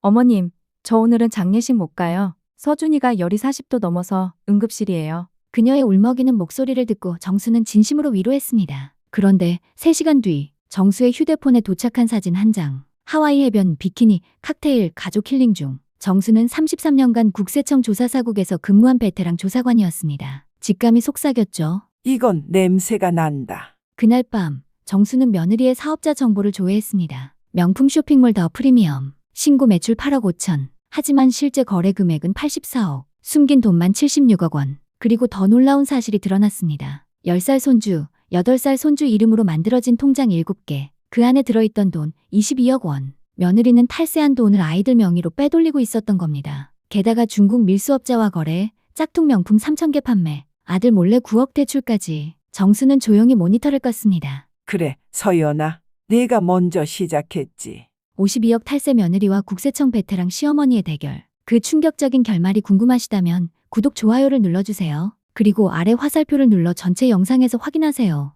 어머님, 저 오늘은 장례식 못 가요. 서준이가 열이 40도 넘어서 응급실이에요. 그녀의 울먹이는 목소리를 듣고 정수는 진심으로 위로했습니다. 그런데 3시간 뒤 정수의 휴대폰에 도착한 사진 한 장. 하와이 해변 비키니 칵테일 가족 힐링 중. 정수는 33년간 국세청 조사사국에서 근무한 베테랑 조사관이었습니다. 직감이 속삭였죠. 이건 냄새가 난다. 그날 밤 정수는 며느리의 사업자 정보를 조회했습니다. 명품 쇼핑몰 더 프리미엄, 신고 매출 8억 5천. 하지만 실제 거래 금액은 84억, 숨긴 돈만 76억 원. 그리고 더 놀라운 사실이 드러났습니다. 10살 손주, 8살 손주 이름으로 만들어진 통장 7개. 그 안에 들어있던 돈 22억 원. 며느리는 탈세한 돈을 아이들 명의로 빼돌리고 있었던 겁니다. 게다가 중국 밀수업자와 거래, 짝퉁 명품 3,000개 판매, 아들 몰래 9억 대출까지. 정수는 조용히 모니터를 껐습니다. 그래, 서연아. 내가 먼저 시작했지. 52억 탈세 며느리와 국세청 베테랑 시어머니의 대결. 그 충격적인 결말이 궁금하시다면 구독, 좋아요를 눌러주세요. 그리고 아래 화살표를 눌러 전체 영상에서 확인하세요.